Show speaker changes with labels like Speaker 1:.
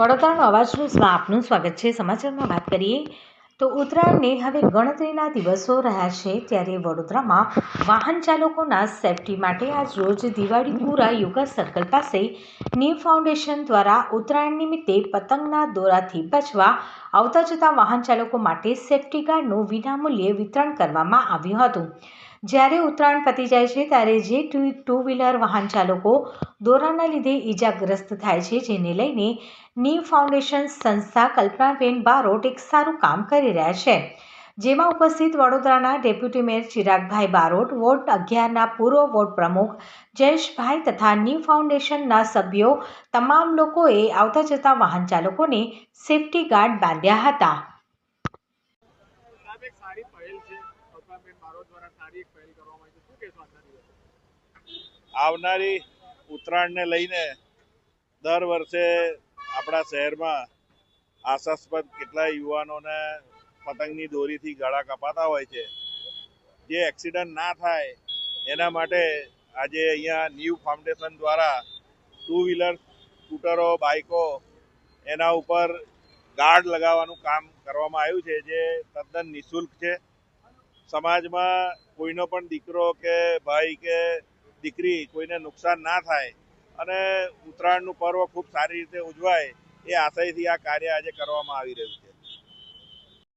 Speaker 1: વડોદરાનો અવાજ ન્યૂઝમાં આપનું સ્વાગત છે. સમાચારમાં વાત કરીએ તો ઉત્તરાયણને હવે ગણતરીના દિવસો રહ્યા છે ત્યારે વડોદરામાં વાહન ચાલકોના સેફટી માટે આજ રોજ દિવાળીપુરા યોગા સર્કલ પાસે નીવ ફાઉન્ડેશન દ્વારા ઉત્તરાયણ નિમિત્તે પતંગના દોરાથી બચવા આવતા જતા વાહન ચાલકો માટે સેફટી ગાર્ડનું વિનામૂલ્યે વિતરણ કરવામાં આવ્યું હતું. જ્યારે ઉત્તરાયણ પતી જાય છે ત્યારે જે ટુ વ્હીલર વાહન ચાલકો દોરાના લીધે ઈજાગ્રસ્ત થાય છે જેને લઈને નીવ ફાઉન્ડેશન સંસ્થા કલ્પનાબેન બારોટ એક સારું કામ કરી રહ્યા છે. જેમાં ઉપસ્થિત વડોદરાના deputy mayor Chiragbhai Barot, ward અગિયારના પૂર્વ વોર્ડ પ્રમુખ જયેશભાઈ તથા નીવ ફાઉન્ડેશનના સભ્યો તમામ લોકોએ આવતા જતા વાહન ચાલકોને સેફટી ગાર્ડ બાંધ્યા હતા.
Speaker 2: એક સારી પહેલ
Speaker 3: આવનારી ઉત્તરાયણને લઈને દર વર્ષે આપણા શહેરમાં આશાસ્પદ કેટલાય યુવાનોને પતંગની દોરીથી ગળા કપાતા હોય છે. જે એક્સિડન્ટ ના થાય, એના માટે આજે અહીંયા ન્યૂ ફાઉન્ડેશન દ્વારા ટુ વ્હીલર સ્કૂટરો બાઇકો એના ઉપર ગાર્ડ લગાવવાનું કામ કરવામાં આવ્યું છે, જે તદ્દન નિઃશુલ્ક છે. સમાજમાં કોઈનો પણ દીકરો કે ભાઈ કે દીકરી કોઈને નુકસાન ના થાય અને ઉત્તરાયણનું પર્વ ખૂબ સારી રીતે ઉજવાય, એ આશયથી આ કાર્ય આજે કરવામાં આવી રહ્યું છે.